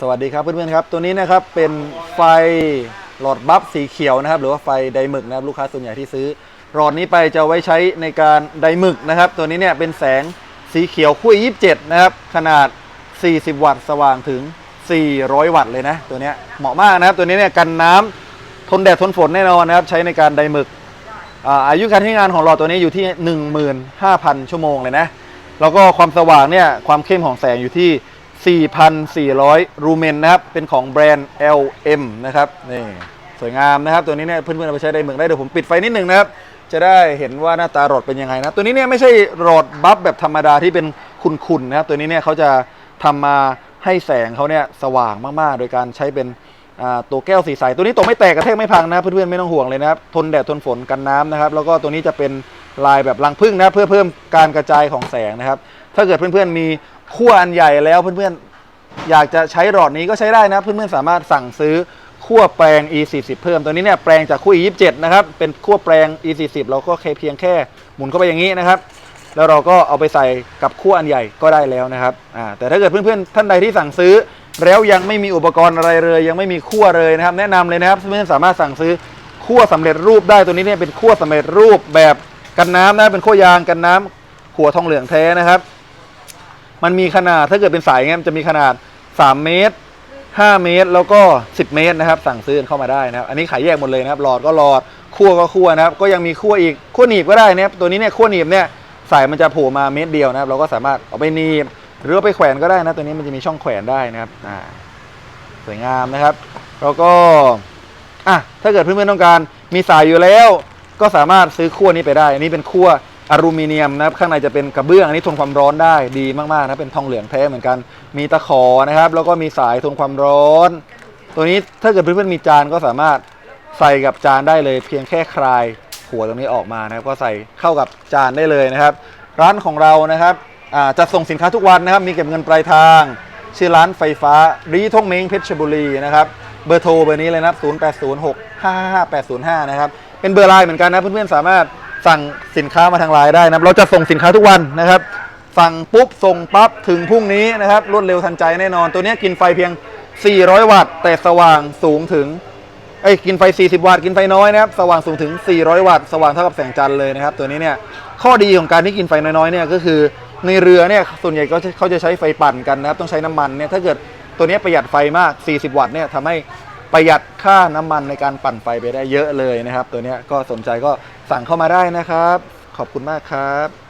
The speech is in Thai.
สวัสดีครับเพื่อนๆครับ ตัวนี้นะครับเป็นไฟหลอดบัฟสีเขียวนะครับ หรือว่าไฟไดหมึกนะครับลูกค้าส่วนใหญ่ที่ซื้อ หลอดนี้ไปจะไว้ใช้ในการไดหมึกนะครับ ตัวนี้เนี่ยเป็นแสงสีเขียวคู่27 นะครับ ขนาด 40 วัตต์สว่างถึง 400 วัตต์เลยนะตัวนี้เหมาะมากนะครับ ตัวนี้เนี่ยกันน้ำทนแดดทนฝนแน่นอนนะครับ ใช้ในการไดหมึกอาอายุการใช้งานของหลอดตัวนี้อยู่ที่ 15,000 ชั่วโมงเลยนะแล้วก็ความสว่างเนี่ยความเข้มของแสงอยู่ที่ 4,400 รูเมนนะครับ เป็นของแบรนด์ LM นะครับ นี่ สวยงามนะครับ ตัวนี้เนี่ยเพื่อนๆเอาไปใช้ได้เมืองได้ เดี๋ยวผมปิดไฟนิดหนึ่งนะครับ จะได้เห็นว่าหน้าตาหลอดเป็นยังไงนะ ตัวนี้เนี่ยไม่ใช่หลอดบัฟแบบธรรมดาที่เป็นขุ่นๆนะครับ ตัวนี้เนี่ยเขาจะทำมาให้แสงเขาเนี่ยสว่างมากๆ โดยการใช้เป็นตัวแก้วสีใส ตัวนี้ตกไม่แตกกระแทกไม่พังนะ เพื่อนๆไม่ต้องห่วงเลยนะครับ ทนแดดทนฝนกันน้ำนะครับ แล้วก็ตัวนี้จะเป็นลายแบบรังผึ้งนะเพื่อเพิ่มการกระจายของแสงนะครับ ถ้าเกิดเพื่อนๆมี ขั้วอันใหญ่แล้วเพื่อนๆ อยากจะใช้หลอดนี้ก็ใช้ได้นะ เพื่อนๆ สามารถสั่งซื้อขั้วแปลง E40 เพิ่มตัวนี้เนี่ยแปลงจากขั้ว E27 นะครับ เป็นขั้วแปลง E40 เราก็แค่เพียงแค่หมุนเข้าไปอย่างนี้นะครับ แล้วเราก็เอาไปใส่กับขั้วอันใหญ่ก็ได้แล้วนะครับอ่าแต่ถ้าเกิดเพื่อนๆ ท่านใดที่สั่งซื้อ แล้วยังไม่มีอุปกรณ์อะไรเลย ยังไม่มีขั้วเลยนะครับ แนะนำเลยนะครับเพื่อนๆสามารถสั่งซื้อขั้วสำเร็จรูปได้ตัวนี้เนี่ยเป็นขั้วสำเร็จรูปแบบกันน้ำนะเป็นขั้วยางกันน้ำหัวทองเหลืองแท้นะครับ มันมีขนาดถ้าเกิดเป็นสายเงี้ยมันจะมีขนาด 3 เมตร 5 เมตร แล้วก็ 10 เมตรนะครับ สั่งซื้อเข้ามาได้นะครับ อันนี้ขายแยกหมดเลยนะครับหลอดก็หลอดขั้วก็ขั้วนะครับ ก็ยังมีขั้วอีกขั้วหนีบก็ได้นะครับตัวนี้เนี่ยขั้วหนีบเนี่ยสายมันจะโผล่มาเมตรเดียวนะครับ เราก็สามารถเอาไปหนีบหรือเอาไปแขวนก็ได้นะตัวนี้มันจะมีช่องแขวนได้นะครับอ่าสวยงามนะครับ แล้วก็อะถ้าเกิดเพื่อนๆต้องการมีสายอยู่แล้ว ก็สามารถซื้อขั้วนี้ไปได้ อันนี้เป็นขั้ว อลูมิเนียมนะครับข้างในจะเป็นกระเบื้องอันนี้ทนความร้อนได้ดีมากๆนะเป็นทองเหลืองแท้เหมือนกัน มีตะขอนะครับ แล้วก็มีสายทนความร้อน ตัวนี้ถ้าเกิดเพื่อนๆมีจานก็สามารถใส่กับจานได้เลย เพียงแค่คลายหัวตรงนี้ออกมานะครับ ก็ใส่เข้ากับจานได้เลยนะครับ ร้านของเรานะครับจะส่งสินค้าทุกวันนะครับ มีเก็บเงินปลายทาง ชื่อร้านไฟฟ้ารีทงเม้งเพชรบุรีนะครับเบอร์โทรเบอร์นี้เลยนะครับ 0806555805 นะครับ เป็นเบอร์ไลน์เหมือนกันนะเพื่อนๆสามารถ สั่งสินค้ามาทางไลน์ได้นะครับเราจะส่งสินค้าทุกวันนะครับ สั่งปุ๊บส่งปั๊บถึงพรุ่งนี้นะครับรวดเร็วทันใจแน่นอน ตัวนี้กินไฟเพียง 400 วัตต์ แต่สว่างสูงถึงเอ้กินไฟ 40 วัตต์กินไฟน้อยนะครับสว่างสูงถึง 400 วัตต์ สว่างเท่ากับแสงจันทร์เลยนะครับ ตัวนี้เนี่ยข้อดีของการที่กินไฟน้อยๆเนี่ยก็คือในเรือเนี่ยส่วนใหญ่ก็เขาจะใช้ไฟปั่นกันนะครับต้องใช้น้ำมันเนี่ยถ้าเกิดตัวนี้ประหยัดไฟมาก 40 วัตต์เนี่ยทำให้ ประหยัดค่าน้ำมันในการปั่นไฟไปได้เยอะเลยนะครับ ตัวนี้ก็สนใจก็สั่งเข้ามาได้นะครับ ขอบคุณมากครับ